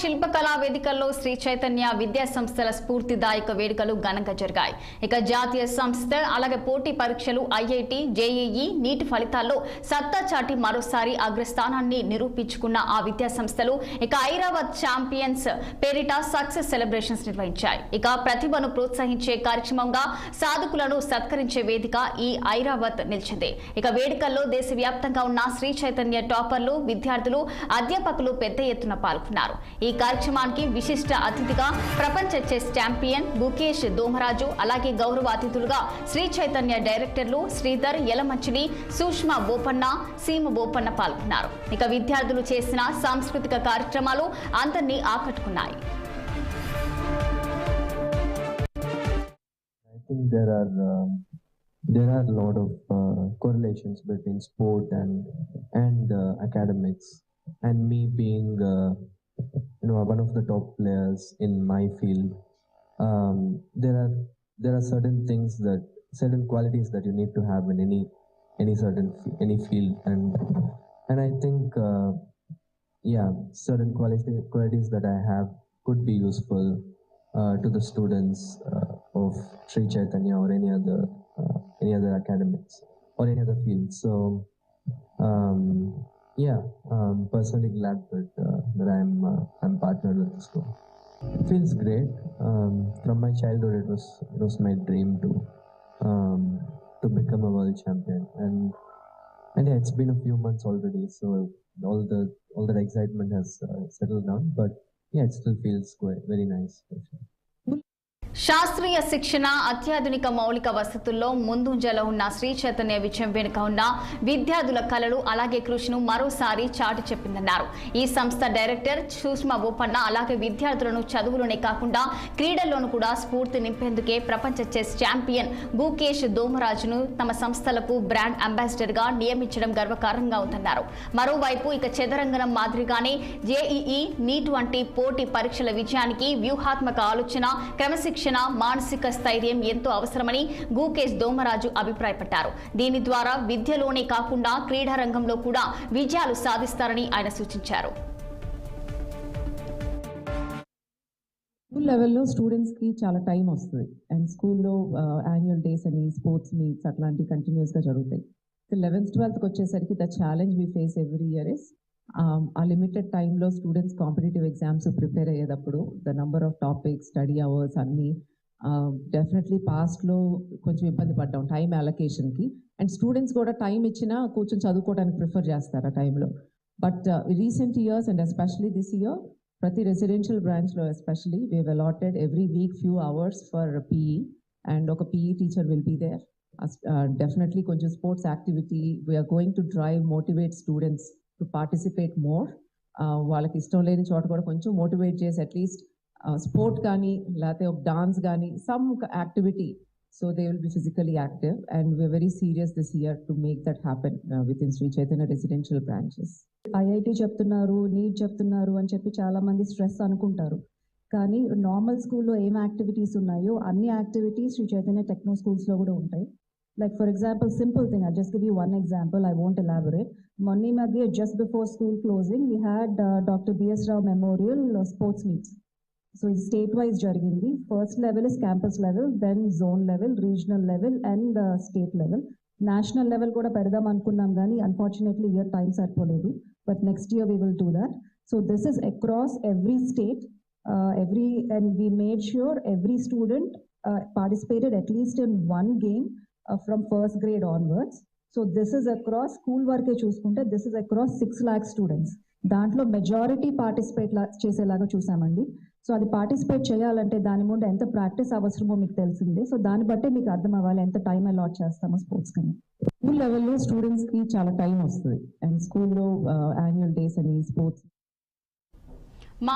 శిల్పకళా వేదికల్లో శ్రీ చైతన్య విద్యా సంస్థల స్ఫూర్తిదాయక వేడుకలు ఘనంగా జరిగాయి. ఇక జాతీయ సంస్థ అలాగే పోటీ పరీక్షలు ఐఐటి జేఈఈ నీటి ఫలితాల్లో సత్తా చాటి మరోసారి అగ్రస్థానాన్ని నిరూపించుకున్న ఆ విద్యా సంస్థలు ఇక ఐరావత్ ఛాంపియన్స్ పేరిట సక్సెస్ సెలబ్రేషన్స్ నిర్వహించాయి. ఇక ప్రతిభను ప్రోత్సహించే కార్యక్రమంగా సాధకులను సత్కరించే వేదిక ఈ ఐరావత్ నిలిచింది. ఇక వేడుకల్లో దేశవ్యాప్తంగా ఉన్న శ్రీ చైతన్య టాపర్లు విద్యార్థులు అధ్యాపకులు పెద్ద ఎత్తున పాల్గొన్నారు. ఈ ఈ కార్యక్రమానికి విశిష్ట అతిథిగా ప్రపంచ చెస్ ఛాంపియన్ బుకేష్ దోమరాజు అలాగే గౌరవ అతిథులుగా శ్రీ చైతన్య డైరెక్టర్లు శ్రీధర్ యలమంచిలి సూష్మ బోపన్న సీమ బోపన్న పాల్గొన్నారు ఇక విద్యార్థులు చేసిన సాంస్కృతిక కార్యక్రమాలు అందరినీ ఆకట్టుకున్నాయి I think there are uh, there are a lot of uh, correlations between sport and and uh, academics. And me being uh, you know one of the top players in my field, um, there are there are certain things that certain qualities that you need to have in any any certain any field and and I think uh, yeah certain quality, qualities that I have could be useful uh, to the students uh, of Sri Chaitanya or any other uh, any other academics or any other field. So um, yeah, um, personally glad that uh, that I'm uh, I'm partnered with the school. It feels great. Um, from my childhood, it was it was my dream to um, to become a world champion, and and yeah, it's been a few months already. So all the all that excitement has uh, settled down, but yeah, it still feels quite, very nice. for sure. శాస్త్రీయ శిక్షణ అత్యాధునిక మౌలిక వసతుల్లో ముందుంజలో ఉన్న శ్రీ చైతన్య విజయం వెనుక ఉన్న విద్యార్థుల కళలు అలాగే కృషిను మరోసారి చాటి చెప్పిందన్నారు. ఈ సంస్థ డైరెక్టర్ సుష్మా బోపన్న అలాగే విద్యార్థులను చదువులోనే కాకుండా క్రీడల్లోనూ కూడా స్ఫూర్తి నింపేందుకే ప్రపంచ చెస్ ఛాంపియన్ భూకేష్ దోమరాజును తమ సంస్థలకు బ్రాండ్ అంబాసిడర్గా నియమించడం గర్వకారంగా ఉందన్నారు. మరోవైపు ఇక చదరంగనం మాదిరిగానే జేఈఈ నీట్ వంటి పోటీ పరీక్షల విజయానికి వ్యూహాత్మక ఆలోచన క్రమశిక్షణ మానసిక స్థైర్యం ఎంతో అవసరమని గూకేష్ దోమరాజు అభిప్రాయపడ్డారు. దీని ద్వారా విద్యలోనే కాకుండా క్రీడా రంగంలో కూడా విజయాలు సాధిస్తారని ఆయన సూచించారు. స్కూల్ లెవెల్లో స్టూడెంట్స్కి చాలా టైం వస్తుంది. అండ్ స్కూల్లో యాన్యువల్ డేస్ అని స్పోర్ట్స్ మీట్స్ అట్లాంటివి కంటిన్యూస్గా జరుగుతాయి. లెవెన్త్ ట్వెల్త్కి వచ్చేసరికి the challenge we face every year is a limited టైంలో స్టూడెంట్స్ కాంపిటేటివ్ ఎగ్జామ్స్ ప్రిపేర్ అయ్యేటప్పుడు the number of topics study hours అన్నీ డెఫినెట్లీ పాస్ట్లో కొంచెం ఇబ్బంది పడ్డాం టైం అలొకేషన్కి అండ్ స్టూడెంట్స్ కూడా టైం ఇచ్చినా కూర్చొని చదువుకోవడానికి ప్రిఫర్ చేస్తారు ఆ టైంలో but recent years and especially this year ప్రతి రెసిడెన్షియల్ బ్రాంచ్లో especially we allotted every week few hours for PE and ఒక PE teacher will be there definitely కొంచెం sports activity we're going to drive motivate students to participate more వాళ్ళకి ఇష్టం లేని చోట కూడా కొంచెం మోటివేట్ చేసి అట్లీస్ట్ స్పోర్ట్ కానీ లేకపోతే ఒక డాన్స్ కానీ some activity so they will be physically active and we're very serious this year to make that happen with in Shri Chaitanya residential branches IIT చెప్తున్నారు నీట్ చెప్తున్నారు అని చెప్పి చాలా మంది స్ట్రెస్ అనుకుంటారు. కానీ నార్మల్ స్కూల్లో ఏం యాక్టివిటీస్ ఉన్నాయో అన్ని యాక్టివిటీస్ శ్రీ చైతన్య టెక్నో స్కూల్స్లో కూడా ఉంటాయి. like for example simple thing I just give you one example I won't elaborate మొన్న ఈ మధ్య just before school closing we had doctor B S Rao memorial sports meets so ఇది state wise జరిగింది first level is campus level then zone level regional level and state level national level కూడా పెడదాం అనుకున్నాం కానీ unfortunately year time సరిపోలేదు but next year we will do that so this is across every state every and we made sure every student participated at least in one game from first grade onwards so this is across school వరకే చూసుకుంటే this is across six lakh students దాంట్లో majority participate చేసేలాగా చూసామండి. So అది participate చేయాలంటే దాని ముందు ఎంత ప్రాక్టీస్ అవసరమో మీకు తెలిసిందే. సో దాన్ని బట్టే మీకు అర్థం అవ్వాలి ఎంత టైం అలాట్ చేస్తామో స్పోర్ట్స్ కన్నా స్కూల్ లెవెల్లో స్టూడెంట్స్కి చాలా టైం వస్తుంది. అండ్ స్కూల్లో యాన్యువల్ డేస్ అని స్పోర్ట్స్